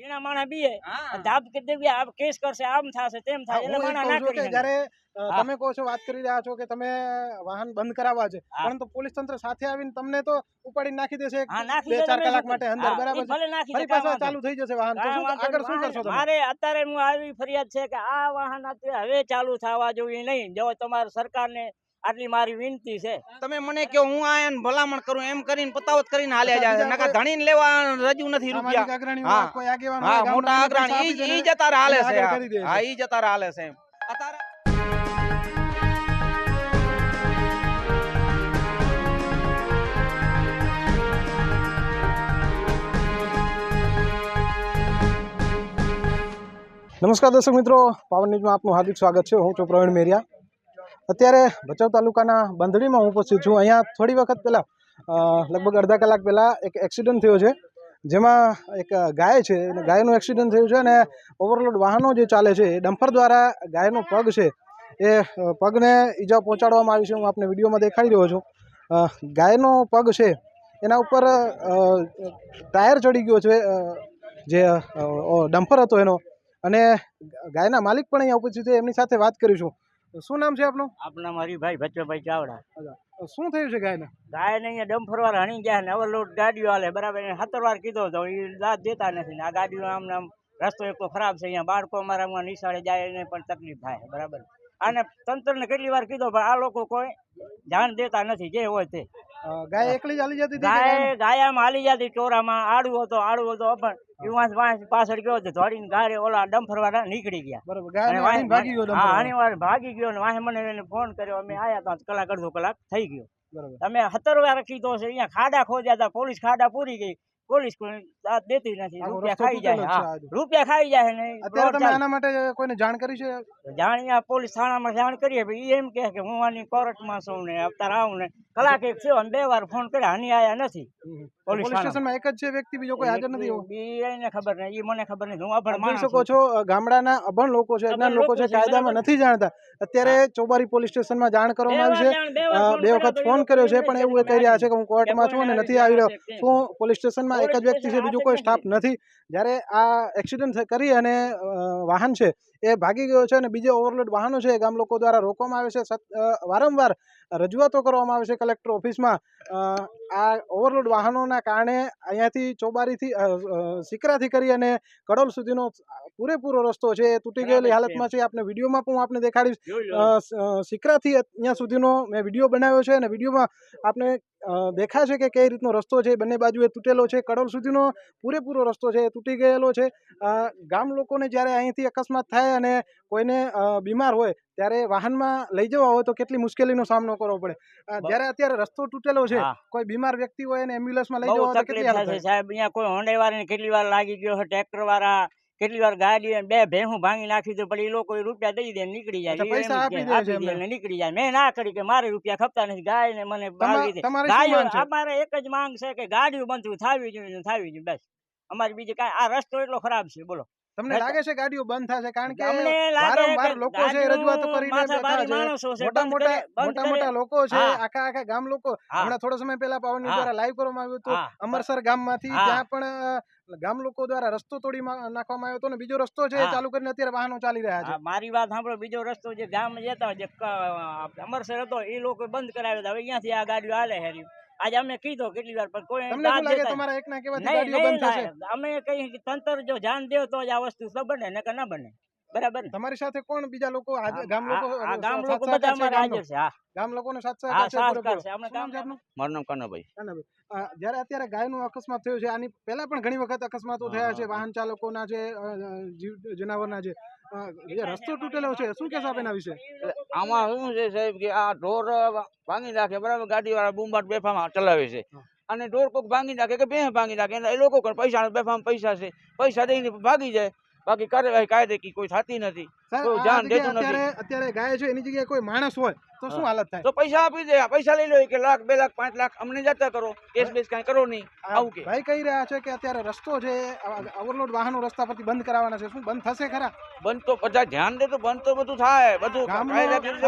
ઝીણા માણા બીએ. ધાબ કરી દેવી આ કેસ કરશે આમ થશે તેમ હા, એટલે માણા ના કરી જ્યારે તમે કહો છો વાત કરી રહ્યા છો કે તમે વાહન બંધ કરાવવા છે પરંતુ પોલીસ તંત્ર સાથે આવીને તમને તો ઉપાડી નાખી દેશે બે ચાર કલાક માટે અંદર બરાબર ભલે નાખી ફરી પાછા ચાલુ થઈ જશે વાહન તો આગળ શું કરશો તમે? મારે અત્યારે હું આવી ફરિયાદ છે કે આ વાહન હવે ચાલુ થવા જોઈએ નહીં. જો તમારે સરકારને આટલી મારી વિનંતી છે. તમે મને કહો હું આયન ભલામણ કરું એમ કરીને પતાવત કરીને હાલ્યા જાય. નકા ધણીને લેવા રજુ નથી રૂપિયા. હા. કોઈ આગેવાન હા મોટા અગ્રણી ઈ ઈ જતા હાલે છે કરી હા ઈ જતા હાલે છે એમ. અત્યારે નમસ્કાર દર્શક મિત્રો પાવન ન્યૂઝમાં આપનું હાર્દિક સ્વાગત છે. હું છું પ્રવીણ મેરિયા. અત્યારે ભચાઉ તાલુકાના બાંધણીમાં હું ઉપસ્થિત છું. અહીંયા થોડી વખત પહેલાં લગભગ અડધા કલાક પહેલાં એક એક્સિડન્ટ થયો છે, જેમાં એક ગાય છે, અને ગાયનું એક્સિડન્ટ થયું છે અને ઓવરલોડ વાહનો જે ચાલે છે, એ ડમ્ફર દ્વારા ગાયનો પગ છે, એ પગને ઈજા પહોંચાડવામાં આવી છે. હું આપને વિડીયોમાં દેખાડી રહ્યો છું. ગાયનો પગ છે, એના ઉપર ટાયર ચડી ગયો છે જે ડમ્ફર હતો એનો. અને ગાયના માલિક પણ અહીંયા ઉપસ્થિત છે. એમની સાથે વાત કરીશું. શું નામ છે આપનું? આપના મારી ભાઈ ભચોભાઈ ચાવડા. શું થયું છે ગાયને? ગાય ને અહીંયા ડમ્ફરવાર હણી ગયા ને ઓવરલોડ ગાડીઓ હાલે. બરાબર એને સત્તર વાર કીધો તો એ દાદ દેતા નથી ને આ ગાડીઓ આમ આમ રસ્તો એક તો ખરાબ છે અહીંયા બાળકો અમારા નિશાળે જાય એને પણ તકલીફ થાય બરાબર. આને તંત્રને કેટલી વાર કીધો પણ આ લોકો કોઈ ધ્યાન દેતા નથી જે હોય તે. ગાય એકલી જ હાલી જતી ગાયને- ગાય ગાયામાં હાલી જતી ચોરામાં આડું હતો આડું હતો પણ એ વાંસ પાછળ ગયો તો દોડીને ગાડી ઓલા ડમ્ફર નીકળી ગયા. બરોબર ભાગી ગયો હા ડમ્પર ભાગી ગયો ને વાહે મને એને ફોન કર્યો અમે આયા તો કલાક અડધો કલાક થઈ ગયો. તમે સત્તર વાર કીધો છે અહીંયા ખાડા ખોદ્યા હતા પોલીસ ખાડા પૂરી ગઈ. પોલીસ કોઈ દેતી નથી રૂપિયા ખાઈ જાય હા. રૂપિયા ખાઈ જાય ને અત્યારે તમે આના માટે કોઈને જાણ કરી છે? જાણીયા પોલીસ થાણામાં જાણ કરીએ એમ કહે કે હું આની કોર્ટમાં છું ને અત્યારે આવું ને. કલાક એક થયો અને બે વાર ફોન કર્યા. હની આયા નથી. પોલીસ સ્ટેશનમાં એક જ છે વ્યક્તિ બીજો કોઈ હાજર નથી એને ખબર નહીં. ઈ મને ખબર નહીં. હું અભણ જોઈ શકો છો. ગામડાના અભણ લોકો છે અજ્ઞાન લોકો છે કાયદામાં નથી જાણતા. અત્યારે ચોબારી પોલીસ સ્ટેશનમાં જાણ કરવામાં આવી છે. બે વખત ફોન કર્યો છે પણ એવું એ કહી રહ્યા છે કે હું કોર્ટમાં છું અને નથી આવી રહ્યો. શું પોલીસ સ્ટેશનમાં એક જ વ્યક્તિ છે બીજો કોઈ સ્ટાફ નથી? જ્યારે આ એક્સિડન્ટ કરી અને વાહન છે. એ ભાગી ગયો છે અને બીજે ઓવરલોડ વાહનો છે. એ ગામ લોકો દ્વારા રોકવામાં આવે છે. વારંવાર રજૂઆતો કરવામાં આવે છે કલેક્ટર ઓફિસમાં. આ ઓવરલોડ વાહનોના કારણે અહીંયાથી ચોબારીથી સિકરાથી કરી અને કડોલ સુધીનો પૂરેપૂરો રસ્તો છે એ તૂટી ગયેલી. હાલતમાં છે. આપણે વિડીયોમાં પણ હું આપને દેખાડીશ. સિકરાથી અહીંયા સુધીનો મેં વીડિયો બનાવ્યો છે અને વિડીયોમાં આપને દેખાશે કે કઈ રીતનો રસ્તો છે. બંને બાજુએ તૂટેલો છે. કડોલ સુધીનો પૂરેપૂરો રસ્તો છે. એ તૂટી ગયેલો છે. ગામ લોકોને જ્યારે અહીંથી અકસ્માત થાય અને કોઈને બીમાર હોય ત્યારે વાહનમાં લઈ જવા હોય તો કેટલી મુશ્કેલીનો સામનો કરવો પડે. જયારે અત્યારે રસ્તો તૂટેલો છે કોઈ બીમાર વ્યક્તિ હોય એને એમ્બ્યુલન્સમાં લઈ જવા તો કેટલી સાહેબ. અહીંયા કોઈ હોન્ડા વાળાને કેટલી વાર લાગી ગયો છે ટ્રેક્ટર વાળા કેટલી વાર ગાડી બે ભેહું ભાંગી નાખી દો પણ એ લોકો રૂપિયા દઈ દે નીકળી જાય. પૈસા આપી દે નીકળી જાય. મેં ના કરી કે મારે રૂપિયા ખપતા નથી. ગાય ને મને ભાવી દે. ગાયો અમારે એક જ માંગ છે કે ગાડીઓ બંધ થાવી જોઈએ થવી થાવી જોઈએ. બસ. અમારી બીજી કાંઈ આ રસ્તો એટલો ખરાબ છે. બોલો. તમને લાગે છે ગાડીઓ બંધ થશે? કારણ કે વારંવાર લોકો છે રજૂઆતો કરીને મોટા મોટા મોટા મોટા લોકો છે આખા આખા ગામ લોકો. હમણાં થોડો સમય પહેલા પાવન દ્વારા લાઈવ કરવામાં આવ્યું હતું અમરસર ગામમાંથી. ત્યાં પણ ગામ લોકો દ્વારા રસ્તો તોડી નાખવામાં આવ્યો હતો ને બીજો રસ્તો છે ચાલુ કરીને અત્યારે વાહનો ચાલી રહ્યા છે. મારી વાત સાંભળો બીજો રસ્તો જે ગામ જતા જે અમરસર હતો એ લોકો બંધ કરાવ્યો હતા. હવે અહીંયાથી આ ગાડીઓ હાલે હેરી. આજે અમે કીધો કેટલી વાર પણ કોઈ તમને શું લાગે તમારા એકના કહેવાથી નહીં ગાડીઓ બંધ થશે? અમે કઈ તંત્ર જો જાન દે તો જ આ વસ્તુ તો બને નકર ના બને. બરાબર તમારી સાથે કોણ બીજા લોકો? ગામ લોકો આ ગામ લોકો બધા અમારા હાજર છે હા. ગામ લોકોનો સાથ સહકાર છે છે ગામ આપનું? મારું નામ કાનાભાઈ કાનાભાઈ. જ્યારે અત્યારે ગાયનું અકસ્માત થયું છે આની પહેલા પણ ઘણી વખત અકસ્માતો થયા છે વાહન વાહન ચાલકોના છે જીવ જનાવરના છે રસ્તો તૂટેલો છે. શું કહેશો આપ એના વિશે? આમાં શું છે સાહેબ કે આ ઢોર ભાંગી નાખે બરાબર? ગાડી વાળા બૂમબાટ બેફામાં ચલાવે છે. અને ઢોર કોક ભાંગી નાખે કે બે ભાંગી નાખે એ લોકો પૈસા બેફામ પૈસા છે. પૈસા દઈને ભાગી જાય. બાકી કાર્યવાહી કાયદે કોઈ થતી નથી કોઈ ધ્યાન દેતું નથી. અત્યારે ગાય છે એની જગ્યાએ કોઈ માણસ હોય તો શું હાલત થાય? તો પૈસા આપી દે પૈસા લઈ લો કે લાખ બે લાખ પાંચ લાખ અમને જતા કરો કેસ બેસ કાંઈ કરો નહીં આવું કે. ભાઈ કહી રહ્યા છે કે અત્યારે રસ્તો છે ઓવરલોડ વાહનો રસ્તા પરથી બંધ કરાવવાના છે શું બંધ થશે ખરા? બંધ તો બધા ધ્યાન દે તો બંધ તો બધું થાય બધું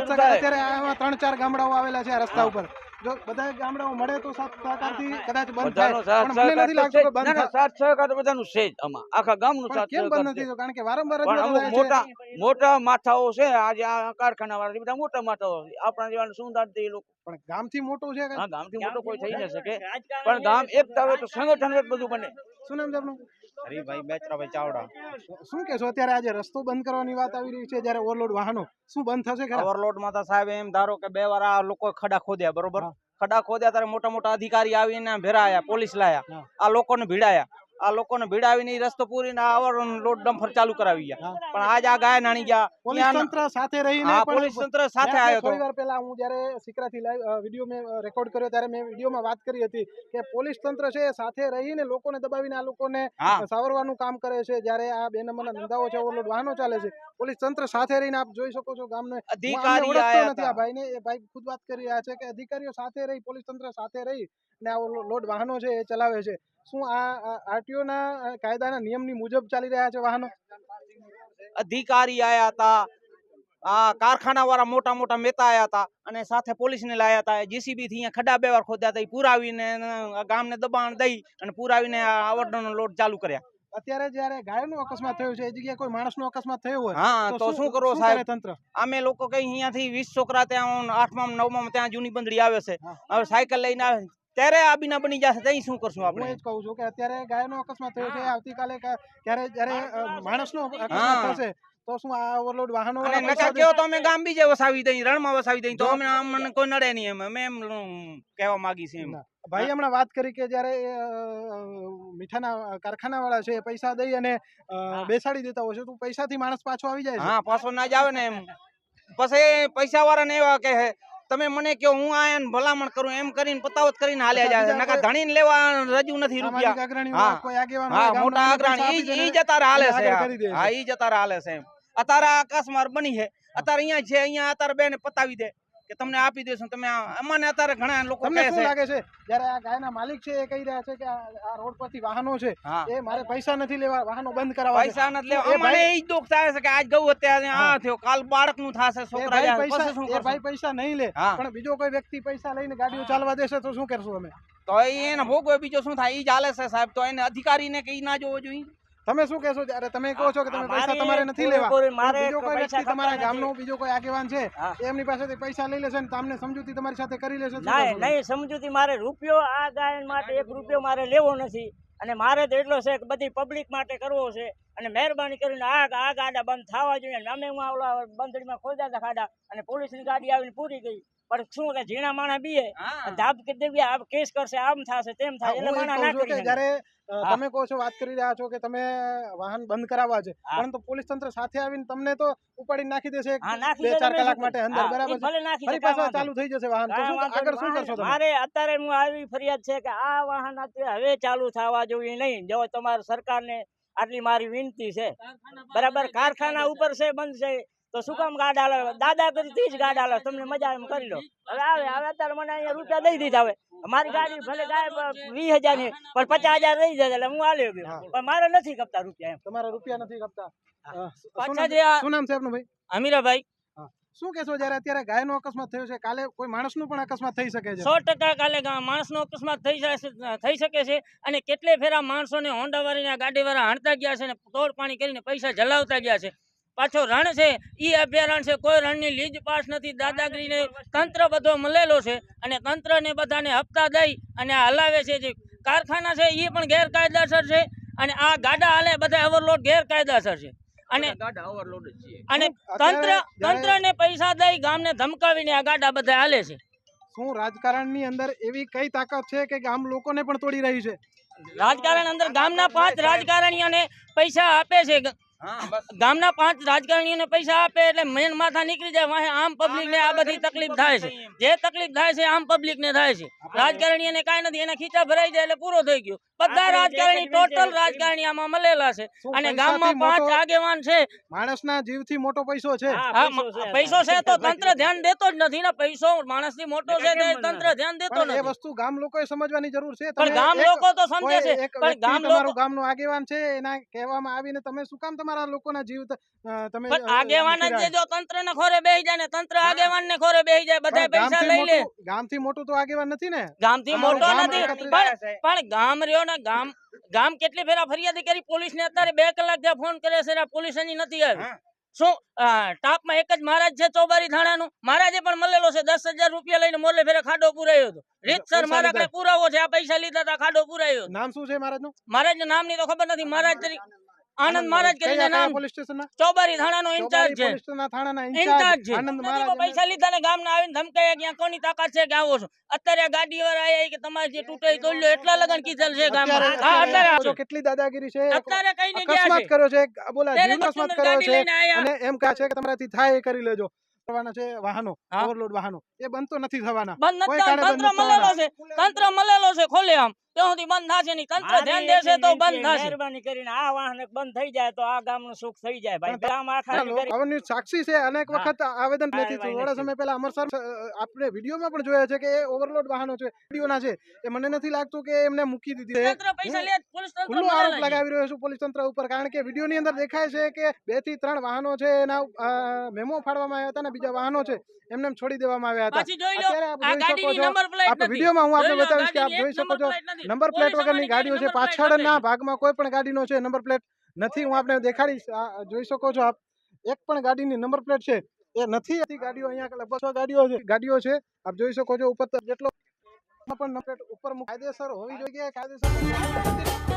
અત્યારે ત્રણ ચાર ગામડાઓ આવેલા છે આ રસ્તા ઉપર. જો બધા ગામડાઓ મળે તો સાથ સહકારથી કદાચ બંધ થાય. પણ મને નથી લાગતું કે બંધ થાય. સાથ સહકાર બધાનું છે જ આમાં. આખા ગામનું સાથ કેમ બંધ નથી કારણ કે વારંવાર જ. મોટા મોટા માથાઓ છે આજે આ કારખાના વાળા બધા મોટા માથાઓ છે. આપણા જેવા શું દાંત એ લોકો. પણ ગામથી મોટું છે કે હા ગામથી મોટો કોઈ થઈ ન શકે. પણ ગામ એક તાવે તો સંગઠન બધું બને. શું નામ છે આપનું? હરીભાઈ બેચરાભાઈ ચાવડા. શું કહેશો? અત્યારે આજે રસ્તો બંધ કરવાની વાત આવી રહી છે જ્યારે ઓવરલોડ વાહનો. શું બંધ થશે ખરા? ઓવરલોડમાં તો સાહેબ એમ ધારો કે બે વાર આ લોકો ખડા ખોદ્યા બરોબર? ખડા ખોદ્યા ત્યારે મોટા મોટા અધિકારી આવીને ભેરાયા પોલીસ લાયા. આ લોકોને ભીડાયા. આ લોકોને ભીડાવીને ઈ રસ્તો પૂરીને આવર લોડ ડમ્ફર ચાલુ કરાવી ગયા. પણ આજ આ ગાય નાણી ગયા. પોલીસ તંત્ર સાથે રહીને પોલીસ તંત્ર સાથે આવ્યો થોડી હતો. વાર પહેલા હું જ્યારે સિકરાથી લાઈવ વીડિયો મેં રેકોર્ડ કર્યો ત્યારે મેં વિડીયોમાં વાત કરી હતી કે પોલીસ તંત્ર છે સાથે રહીને લોકોને દબાવીને આ લોકોને સાવરવાનું કામ કરે છે. જ્યારે આ બે નંબરના ધંધાઓ છે ઓવરલોડ વાહનો ચાલે છે. પોલીસ તંત્ર સાથે રહીને આપ જોઈ શકો છો ગામને. અધિકારી નથી આ ભાઈને. એ ભાઈ ખુદ વાત કરી રહ્યા છે કે અધિકારીઓ સાથે રહી પોલીસ તંત્ર સાથે રહી ને આ લોડ વાહનો છે એ ચલાવે છે. શું આ આરટીઓ ના કાયદાના નિયમની મુજબ ચાલી રહ્યા છે વાહનો? અધિકારી આયા હતા. આ કારખાના વાળા મોટા મોટા મેતા આયા હતા અને સાથે પોલીસ ને લાયા હતા. જીસીબી થી અહીંયા ખડા બે વાર ખોદ્યા હતા. પુરાવીને ગામને દબાણ દઈ અને પુરાવીને આવડનો લોટ ચાલુ કર્યા. અત્યારે જ્યારે ગાયનો અકસ્માત થયો છે એ જગ્યાએ કોઈ માણસનો અકસ્માત થયો હોય હા તો શું કરવો કરે સાહેબ? તંત્ર? અમે લોકો કઈ અહીંયાથી વીસ છોકરા ત્યાં આઠમા નવમા ત્યાં જૂની બંદડી આવે છે. હવે સાયકલ લઈને આવે છે. ત્યારે આ બીના બની જશે. ત્યાં શું કરશું હું આપણે? એ જ કહું છું કે અત્યારે ગાયનો અકસ્માત થયો છે. આવતીકાલે ક્યારે જ્યારે માણસનો અકસ્માત થશે તો શું આ ઓવરલોડ વાહનો અને નકા પૈસા તો અમે ગામ બીજે વસાવી દઈ રણમાં વસાવી દઈ તો અમે અમને કોઈ નડે નહીં એમ. અમે એમ કહેવા માંગી છે એમ. ભાઈ હમણાં વાત કરી કે જ્યારે મીઠાના કારખાના વાળા છે પૈસા દઈ અને બેસાડી દેતા હોય છે તો પૈસાથી માણસ પાછો આવી જાય હા પાછો ના જ આવે ને એમ. પછી પૈસા વાળા ને એવા કહે તમે મને કયો હું આયા ને ભલામણ કરું એમ કરીને પતાવત કરીને હાલ્યા જાય. નકા ધણીને લેવા રજૂ નથી રૂપિયા. હા. મોટા અગ્રણી ઈ જતા હાલે છે આ. હા. ઈ જતા હાલે છે એમ. અત્યારે આ માર બની છે. અત્યારે અહીંયા છે અહીંયા અત્યારે બેન પતાવી દે. કે તમને આપી દેશું તમે અમાને અત્યારે ઘણા લોકો તમને શું છે. લાગે છે? જ્યારે આ ગાયના માલિક છે એ કહી રહ્યા છે કે આ રોડ પરથી વાહનો છે એ મારે પૈસા નથી લેવા વાહનો બંધ કરાવવા પૈસા નથી લેવા. અમને એ જ દુઃખ થાય છે કે આજ ગૌ અત્યારે. આ થયો કાલ બાળકનું થશે છોકરા પૈસા શું કરશે ભાઈ પૈસા નહીં લે પણ બીજો કોઈ વ્યક્તિ પૈસા લઈને ગાડીઓ ચાલવા દેશે તો શું કરશું અમે? તો એને ભોગવે બીજો શું થાય? એ જ હાલે છે સાહેબ. તો એને અધિકારીને કઈ ના જોવો જોઈએ. તમે શું કહેશો? જ્યારે તમે કહો છો કે તમે પૈસા મારે તમારે નથી લેવા. મારે બીજો કોઈ વ્યક્તિ તમારા ગામનો બીજો કોઈ આગેવાન છે એમની પાસેથી પૈસા લઈ લેશે ને તમને સમજૂતી તમારી સાથે કરી લેશે? શું ના કરશો તમે? નહીં સમજૂતી મારે રૂપિયો આ ગાય માટે એક રૂપિયો મારે લેવો નથી. અને મારે તો એટલો છે કે બધી પબ્લિક માટે કરવો છે. અને મહેરબાની કરીને આ આ ગાડા બંધ થવા જોઈએ. અને અમે હું આવલા બંધડીમાં ખોલતા હતા ખાડા અને પોલીસની ગાડી આવીને પૂરી ગઈ. પણ શું કે ઝીણા માણા બીએ ધાબ કે દેવી આ કેસ કરશે આમ થશે તેમ હા, એટલે માણા ના કરી. જ્યારે તમે કહો છો વાત કરી રહ્યા છો કે તમે વાહન બંધ કરાવવા છે પરંતુ પોલીસ તંત્ર સાથે આવીને તમને તો ઉપાડી નાખી દેશે બે ચાર કલાક માટે અંદર બરાબર ભલે નાખી ફરી પાછા ચાલુ થઈ જશે વાહન આગળ શું કરશો મારે અત્યારે હું આવી ફરિયાદ છે કે આ વાહન અત્યારે હવે ચાલુ થવા જોઈએ નહીં. જો તમારે સરકારને આટલી મારી વિનંતી છે. બરાબર કારખાના ઉપર છે બંધ છે. તો શું કામ ગાડ આલે? દાદા કરી જ ગાડ આલે. તમને મજા એમ કરી લો. હવે આવે હવે અત્યારે મને અહીંયા રૂપિયા દઈ દીધા હવે. મારી ગાડી ભલે ગાય વીસ હજારની પણ પચાસ હજાર રહી જાય એટલે હું આલ્યો ગયો. પણ મારે નથી કપતા રૂપિયા એમ. તમારા રૂપિયા નથી કપતા. પાછા જે શું નામ છે આપનું ભાઈ? અમીરાભાઈ. શું કહેશો જ્યારે અત્યારે ગાયનો અકસ્માત થયો છે? કાલે કોઈ માણસનો પણ અકસ્માત થઈ શકે છે? સો ટકા કાલે માણસનો અકસ્માત થઈ શકે છે. અને કેટલે ફેરા માણસોને હોન્ડા વાળી ગાડી વાળા હાણતા ગયા છે ને તોડ પાણી કરીને પૈસા જલાવતા ગયા છે. પાછો રણ છે ઈ અભયારણ્ય છે કોઈ રણની લીજ પાસ નથી. દાદાગીરીને તંત્ર બધો મળેલો છે અને તંત્રને બધાને હપ્તા દઈ અને હલાવે છે જે કારખાના છે એ પણ ગેરકાયદેસર છે અને આ ગાડા હાલે બધા ઓવરલોડ ગેરકાયદેસર છે. અને. અને તંત્ર તંત્રને પૈસા દઈ ગામને ધમકાવીને આ ગાડા બધા હાલે છે. શું રાજકારણની અંદર એવી કઈ તાકાત છે કે ગામ લોકોને પણ તોડી રહી છે? રાજકારણ અંદર ગામના પાંચ રાજકારણીઓને પૈસા આપે છે. ગામના પાંચ રાજકારણીઓને પૈસા આપે એટલે મેન માથા નીકળી જાય વાહે આમ પબ્લિક ને આ બધી તકલીફ થાય છે. જે તકલીફ થાય છે આમ પબ્લિક ને થાય છે. રાજકારણીઓને કાંઈ નથી એના ખીચા ભરાઈ જાય એટલે પૂરો થઈ ગયો. બધા રાજકારણી ટોટલ રાજકારણી આમાં મળેલા છે. અને ગામમાં પાંચ આગેવાન છે. માણસના જીવથી મોટો પૈસો છે. પૈસો છે. તો તંત્ર ધ્યાન દેતો જ નથી ને પૈસો માણસથી મોટો છે તે તંત્ર ધ્યાન દેતો એ નથી. વસ્તુ ગામ લોકોએ સમજવાની જરૂર છે. પણ ગામ લોકો તો સમજે છે. પણ ગામ તમારું લોકો ગામનો આગેવાન છે એના કહેવામાં આવીને તમે શું કામ તમારા લોકોના જીવ તમે આગેવાન જ જો તંત્ર ને ખોરે બેહી જાય ને તંત્ર આગેવાન ને ખોરે બેહી જાય બધા પૈસા લઈ લે. ગામ ગામથી મોટું તો આગેવાન નથી ને? ગામથી મોટો નથી. પણ પણ ગામ રહ્યો ને ગામ? ગામ કેટલી ફેરા ફરિયાદી કરી? પોલીસ ને અત્યારે બે કલાક ત્યાં ફોન કરે છે પોલીસ એની નથી આવી. શું ટાપ ટાપમાં એક જ મહારાજ છે ચોબારી થાણાનું? મહારાજે પણ મળેલો છે દસ હજાર રૂપિયા લઈને મોરલે ફેરે ખાડો પુરાયો હતો. રીતસર મારા કઈ પુરાવો છે? આ પૈસા લીધા હતા ખાડો પુરાયો. નામ શું છે મહારાજનું? મહારાજ નામની તો ખબર નથી. મહારાજ તરીકે આનંદ મહારાજ કરીને નામ પોલીસ સ્ટેશનના ચોબારી થાણાનો ઇન્ચાર્જ છે. ઇન્ચાર્જ છે. આનંદ મહારાજ પૈસા લીધા ને ગામના આવીને ધમકાયા કે કોની તાકાત છે કે આવો છો? અત્યારે ગાડી વાળા આયા કે તમારે જે તૂટે તોડ્યો એટલા લગન કીધેલ છે અત્યારે- હા અત્યારે કેટલી દાદાગીરી છે? અત્યારે કઈ ને ગયા અકસ્માત છે? કર્યો છે? બોલા જીવન અકસ્માત કર્યો છે અને એમ કહે છે કે તમારાથી થાય એ કરી લેજો. કરવાના છે વાહનો. ઓવરલોડ વાહનો. એ બનતો નથી થવાના. બંધ નથી તંત્ર મળેલો છે. તંત્ર મળેલો છે ખોલે આમ. ત્યાં સુધી બંધ થશે નહીં. તંત્ર ધ્યાન દેશે તો બંધ થશે. મહેરબાની કરીને આ વાહન બંધ થઈ જાય તો આ ગામનું સુખ થઈ જાય ભાઈ. ગામ આખા સાક્ષી છે. અનેક વખત આવેદન નથી થોડા સમય પહેલા અમરસર અ, આપણે વિડીયોમાં પણ જોયા છે કે એ ઓવરલોડ વાહનો છે વિડીયોના છે. એ મને નથી લાગતું કે એમને મૂકી દીધી છે. તંત્ર પૈસા લે પોલીસ તંત્ર ખુલ્લો આરોપ લગાવી રહ્યો છું પોલીસ તંત્ર ઉપર કારણ કે વિડીયોની અંદર દેખાય છે કે બેથી ત્રણ વાહનો છે એના મેમો ફાડવામાં આવ્યા હતા અને બીજા વાહનો છે એમને છોડી દેવામાં આવ્યા હતા. અત્યારે આપ જોઈ શકો છો. નંબર પ્લેટ આપણે વિડીયોમાં હું આપને બતાવીશ કે આપ જોઈ શકો છો નંબર પ્લેટ વગરની ગાડીઓ છે પાછળના ભાગમાં કોઈ પણ ગાડીનો છે નંબર પ્લેટ નથી. હું આપણે દેખાડીશ જોઈ શકો છો આપ. એક પણ ગાડીની નંબર પ્લેટ છે. એ નથી. હતી ગાડીઓ અહીંયા લગભગ છ ગાડીઓ છે. ગાડીઓ છે. આપ જોઈ શકો છો ઉપર જેટલો પણ નંબર પ્લેટ ઉપર કાયદેસર હોવી જોઈએ કાયદેસર